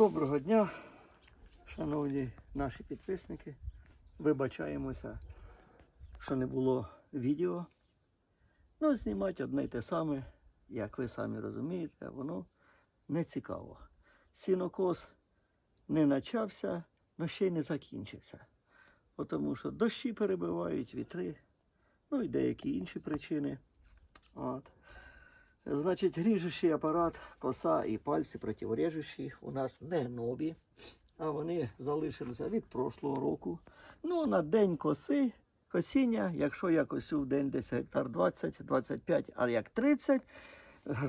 Доброго дня, шановні наші підписники. Вибачаємося, що не було відео. Ну, знімати одне й те саме, як ви самі розумієте, воно не цікаво. Сінокос не почався, але ще й не закінчився. Тому що дощі перебивають, вітри, ну і деякі інші причини. От. Значить, ріжучий апарат, коса і пальці противорежущі у нас не нові, а вони залишилися від прошлого року. Ну, на день коси, косіння, якщо я косю в день десь гектар 20-25, а як 30,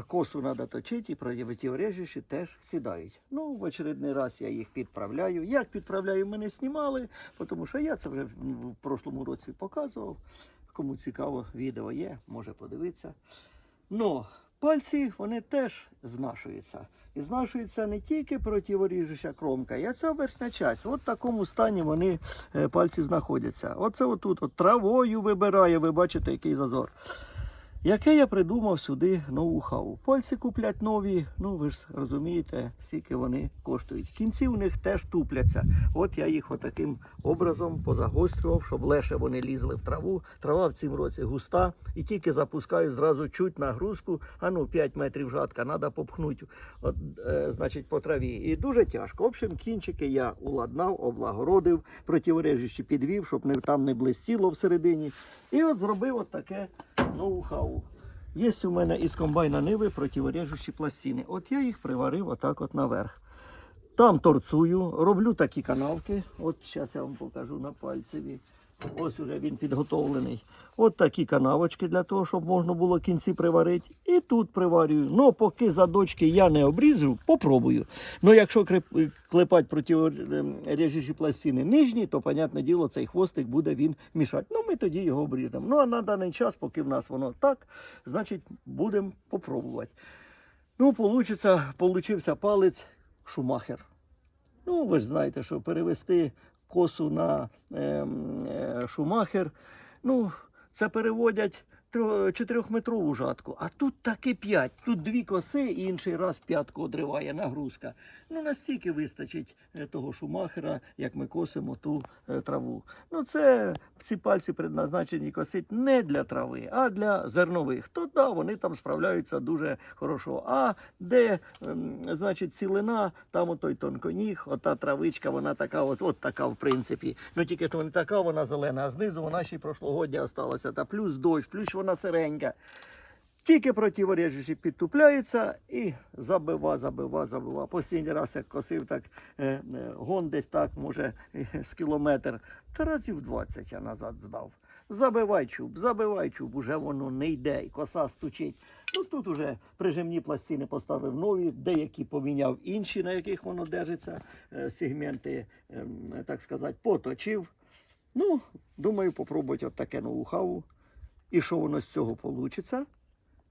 косу треба точити і противорежущі теж сідають. Ну, в очередний раз я їх підправляю. Як підправляю, ми не знімали, тому що я це вже в прошлому році показував. Кому цікаво, відео є, може подивитися. Но пальці вони теж знашуються. І знашується не тільки противоріжуща кромка, а ця верхня часть. От в такому стані вони е, пальці знаходяться. Оце отут от травою вибирає, ви бачите, який зазор. Яке я придумав сюди ноу-хау. Пальці куплять нові, ну ви ж розумієте, скільки вони коштують. Кінці у них теж тупляться. От я їх отаким образом позагострював, щоб легше вони лізли в траву. Трава в цім році густа, і тільки запускаю зразу чуть нагрузку. А ну 5 метрів жатка, треба попхнути от, е, значить, по траві. І дуже тяжко. В общем, кінчики я уладнав, облагородив, противорежучи підвів, щоб не, там не блистіло всередині. І от зробив от таке ноу-хау. Є у мене із комбайна Ниви противорежущі пластини. От я їх приварив отак от наверх. Там торцую, роблю такі канавки. От зараз я вам покажу на пальцеві. Ось уже він підготовлений. От такі канавочки для того, щоб можна було кінці приварити. І тут приварюю. Ну, поки задочки я не обрізав, попробую. Ну, якщо клепати протирежучі пластини нижні, то, понятне діло, цей хвостик буде він мішати. Ну, ми тоді його обріжемо. Ну, а на даний час, поки в нас воно так, значить, будемо попробувати. Ну, получиться, получився палець шумахер. Ну, ви ж знаєте, що перевести косу на е, е, шумахер, ну, це переводять тро- чотирьохметрову жатку, а тут таки п'ять. Тут дві коси, і інший раз п'ятку одриває нагрузка. Ну, настільки вистачить е, того шумахера, як ми косимо ту е, траву. Ну, це ці пальці предназначені косить не для трави, а для зернових. То да, вони там справляються дуже хорошо. А де, ем, значить, цілина, там отой тонконіг, ота травичка, вона така, от, от така, в принципі. Ну тільки то не така, вона зелена, а знизу вона ще й прошлогодня осталася. Та плюс дощ, плюс вона сиренька. Тільки противорежучі підтупляється і забива, забива, забива. Останній раз як косив, так е, е, гон десь так, може, е, з кілометр. Та разів 20 я назад здав. Забивай чуб, забивай чуб, уже воно не йде, і коса стучить. Ну тут уже прижимні пластини поставив нові, деякі поміняв інші, на яких воно держиться, сегменти, ем, так сказати, поточив. Ну, думаю, попробувати от таке ноу-хау. І що воно з цього вийде,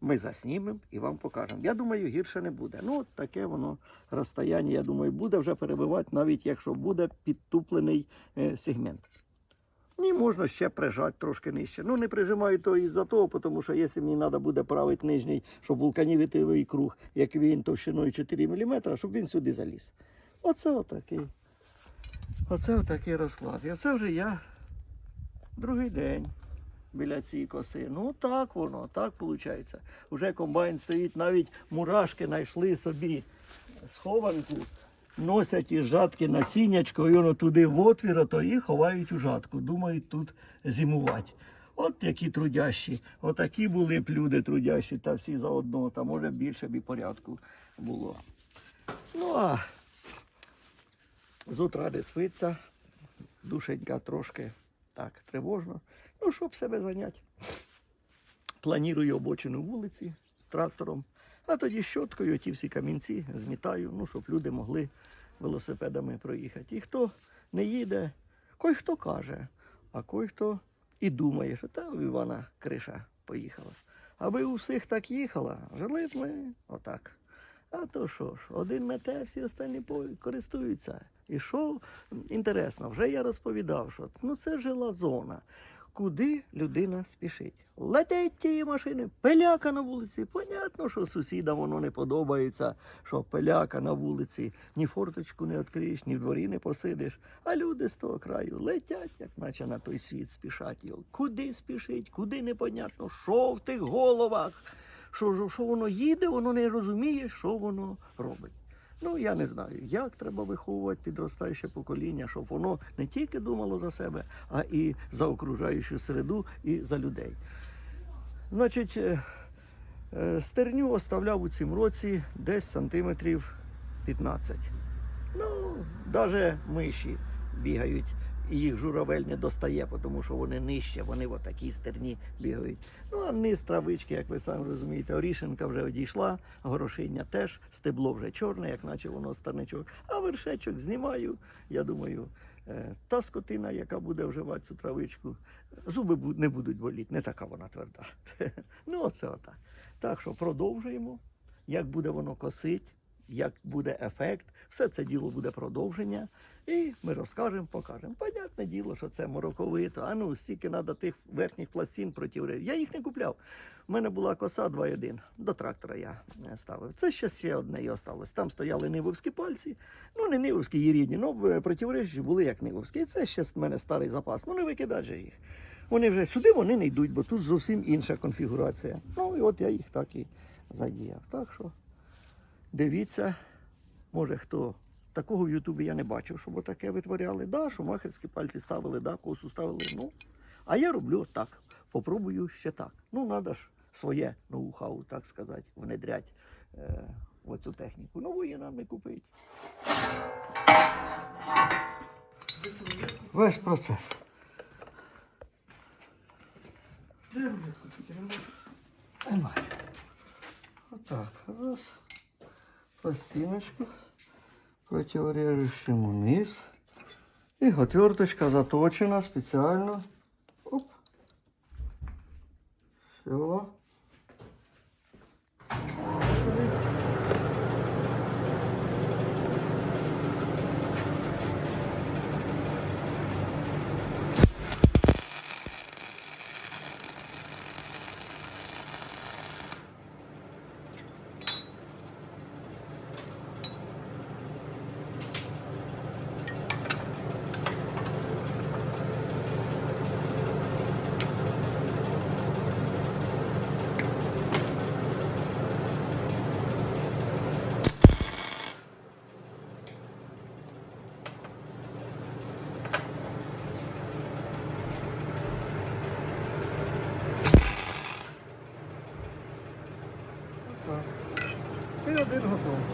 ми заснімемо і вам покажемо. Я думаю, гірше не буде. Ну, от таке воно розстояння, я думаю, буде вже перебивати, навіть якщо буде підтуплений е, сегмент. І можна ще прижати трошки нижче. Ну, не прижимаю то із-за того, тому що якщо мені треба буде правити нижній, щоб вулканівітовий круг, як він товщиною 4 мм, щоб він сюди заліз. Оце отакий. Оце отакий розклад. І оце вже я другий день біля цієї коси. Ну так воно, так виходить. Уже комбайн стоїть, навіть мурашки знайшли собі схованку, носять із жатки насіннячко, і воно туди в отвір, то і ховають у жатку. Думають тут зимувати. От які трудящі. Отакі були б люди трудящі, та всі заодно, та може більше б і порядку було. Ну а з утра не спиться, душенька трошки так тривожно. Ну, щоб себе зайняти. Планую обочину вулиці трактором, а тоді щоткою ті всі камінці змітаю, ну, щоб люди могли велосипедами проїхати. І хто не їде, кой хто каже, а кой хто і думає, що та в Івана криша поїхала. Аби у всіх так їхала, жили ми отак. А то що ж, один мете, всі останні користуються. І що інтересно, вже я розповідав, що ну це жила зона. Куди людина спішить. Летять ті машини, пиляка на вулиці. Понятно, що сусідам воно не подобається, що пиляка на вулиці, ні форточку не відкриєш, ні в дворі не посидиш. А люди з того краю летять, як наче на той світ спішать його. Куди спішить, куди непонятно, що в тих головах, що, що воно їде, воно не розуміє, що воно робить. Ну, я не знаю, як треба виховувати підростаюче покоління, щоб воно не тільки думало за себе, а і за окружаючу середу, і за людей. Значить, е, е, стерню оставляв у цім році десь сантиметрів 15. Ну, навіть миші бігають, і їх журавель не достає, тому що вони нижче, вони в такій стерні бігають. Ну, а низ травички, як ви самі розумієте, орішенка вже одійшла, горошиння теж, стебло вже чорне, як наче воно старничок. А вершечок знімаю. Я думаю, е, та скотина, яка буде вживати цю травичку, зуби не будуть боліти, не така вона тверда. Ну, оце отак. Так що продовжуємо. Як буде воно косить, як буде ефект, все це діло буде продовження. І ми розкажемо, покажемо. Понятне діло, що це мороковито. А ну, стільки треба тих верхніх пластин противрежів. Я їх не купляв. У мене була коса 2,1. До трактора я е, ставив. Це ще ще одне і осталось. Там стояли нивовські пальці. Ну, не нивовські, її рідні, але противрежі були як нивовські. І це ще в мене старий запас. Ну, не викидати же їх. Вони вже сюди вони не йдуть, бо тут зовсім інша конфігурація. Ну і от я їх так і задіяв. Так що дивіться, може хто. Такого в Ютубі я не бачив, щоб таке витворяли. Да, шумахерські пальці ставили, да, косу ставили. Ну, а я роблю так. Попробую ще так. Ну, треба ж своє ноу-хау, так сказати, внедрять е, в цю техніку. Нової нам не купить. Весь процес. Де рулетку тут? Немає. Отак. Раз. Пластиночку. Противорежущим вниз. И отверточка заточена специально. Оп. Все. Так. І один готовий.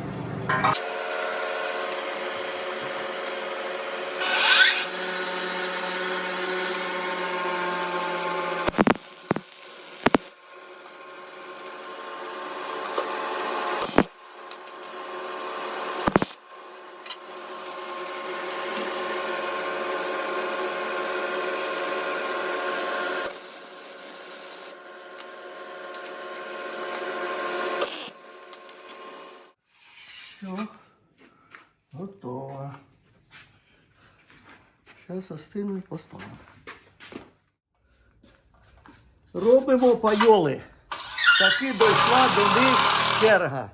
Все. Готово. Зараз остину і поставимо. Робимо пайоли. Таки дійшла до них черга.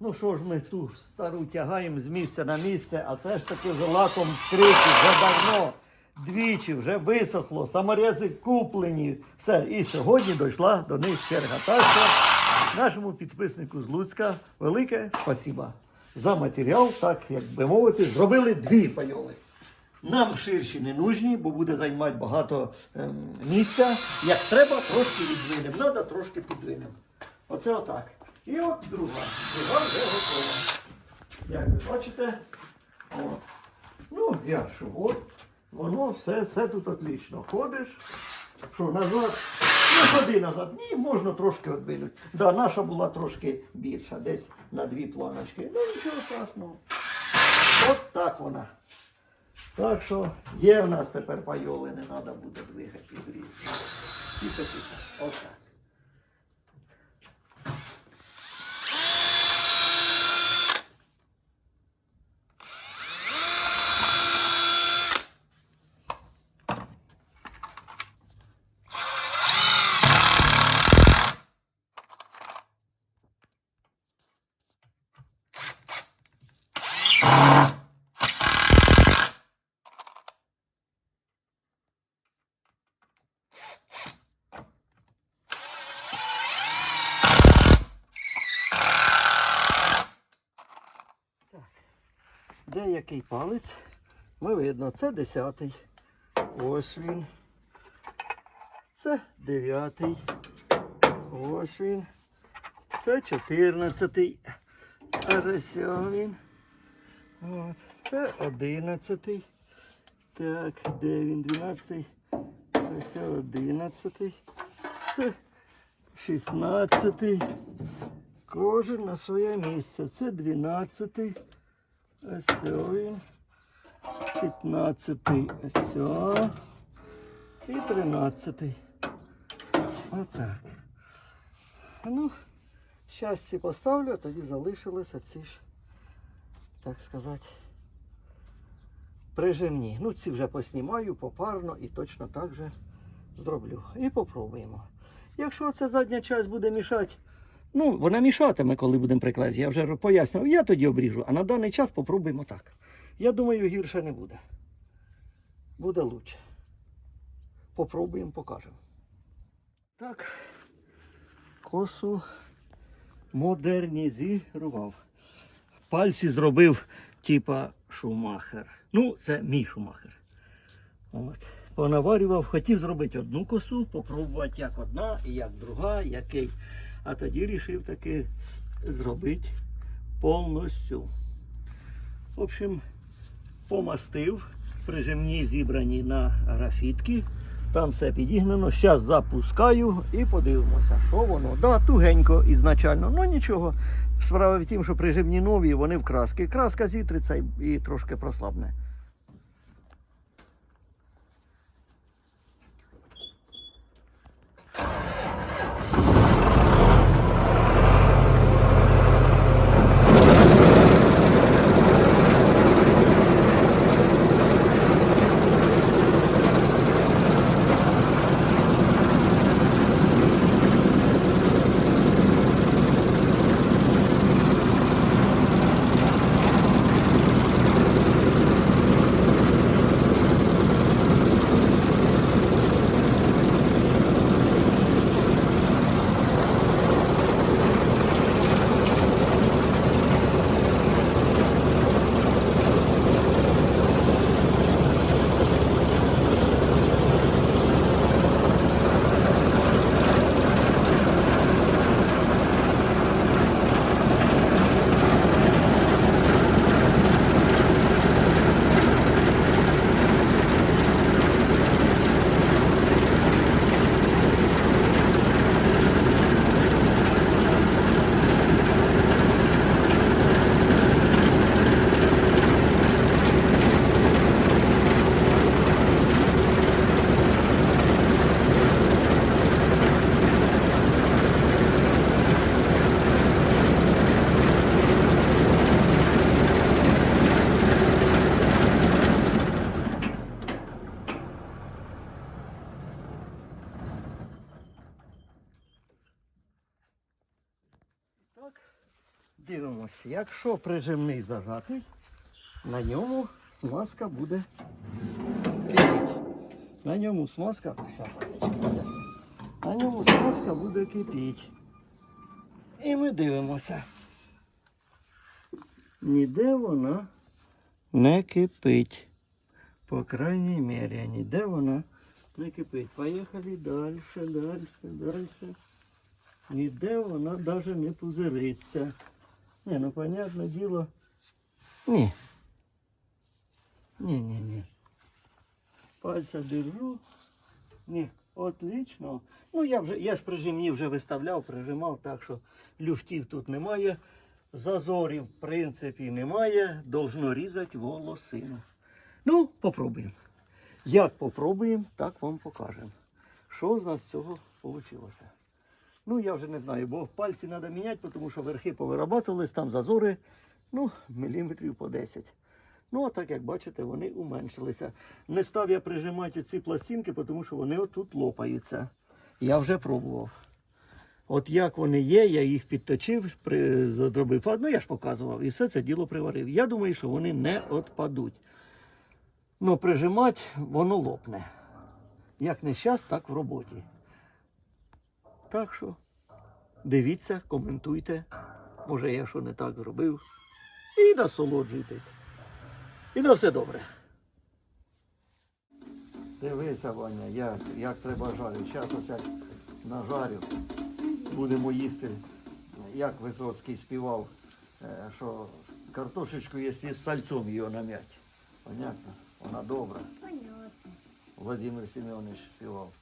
Ну що ж ми ту стару тягаємо з місця на місце, а це ж таки вже лаком скриті, вже давно, двічі, вже висохло, саморези куплені. Все, і сьогодні дійшла до них черга. Так що нашому підписнику з Луцька велике спасіба за матеріал, так як би мовити, зробили дві пайоли. Нам ширші не нужні, бо буде займати багато ем, місця. Як треба, трошки відвинемо. Треба трошки підвинемо. Оце отак. І от друга. Друга вже готова. Як ви бачите, от. Ну, я що, от, воно все, все тут отлично. Ходиш, що назад, ну ходи назад. Ні, можна трошки відвинути. Да, наша була трошки більша, десь на дві планочки. Ну нічого страшного. От так вона. Так що є в нас тепер пайоли, не треба буде двигати і грізти. Тихо, Отак. палець. Ми видно, це десятий. Ось він. Це дев'ятий. Ось він. Це чотирнадцятий. А ось він. От. Це одинадцятий. Так, де він? Дванадцятий. Ось одинадцятий. Це шістнадцятий. Кожен на своє місце. Це дванадцятий. Ось він. П'ятнадцятий. Ось. о. І тринадцятий. Отак. Ну, зараз ці поставлю, а тоді залишилися ці ж, так сказати, прижимні. Ну, ці вже поснімаю попарно і точно так же зроблю. І попробуємо. Якщо ця задня часть буде мішати, ну, вона мішатиме, коли будемо приклеїти. Я вже пояснював, я тоді обріжу, а на даний час попробуємо так. Я думаю, гірше не буде. Буде краще. Попробуємо, покажемо. Так, косу модернізував. Пальці зробив, типа шумахер. Ну, це мій шумахер. От. Понаварював, хотів зробити одну косу, попробувати як одна і як друга, який. А тоді вирішив таки зробити повністю. В общем, помастив, прижимні зібрані на графітки. Там все підігнано. Зараз запускаю і подивимося, що воно. Да, тугенько ізначально, ну нічого. Справа в тім, що прижимні нові, вони в краски. Краска зітриться і трошки прослабне. Так, дивимося. Якщо прижимний зажатий, на ньому смазка буде кипіти. На ньому смазка. Щас. На ньому смазка буде кипіти. І ми дивимося. Ніде вона не кипить. По крайній мірі, ніде вона не кипить. Поїхали далі, далі, далі. Ніде вона навіть не пузириться. Ні, ну понятне діло. Ні. Ні, ні, ні. Пальця держу. Ні, отлично. Ну я вже, я ж прижимні вже виставляв, прижимав, так що люфтів тут немає. Зазорів, в принципі, немає. Должно різати волосину. Ну, попробуємо. Як попробуємо, так вам покажемо. Що з нас з цього вийшло. Ну, я вже не знаю, бо пальці треба міняти, тому що верхи повирабатувались, там зазори, ну, міліметрів по 10. Ну, а так як бачите, вони уменшилися. Не став я прижимати ці пластинки, тому що вони отут лопаються. Я вже пробував. От як вони є, я їх підточив, зробив, ну я ж показував, і все це діло приварив. Я думаю, що вони не відпадуть. Ну, прижимати, воно лопне. Як не зараз, так в роботі. Так що дивіться, коментуйте. Може я що не так зробив. І насолоджуйтесь. І на все добре. Дивися, Ваня, як, як треба жарити. Зараз оце нажарю. Будемо їсти. Як Висоцький співав, е, що картошечку, якщо з сальцом її нам'ять. Понятно? Вона добра. Понятно. Владимир Семенович співав.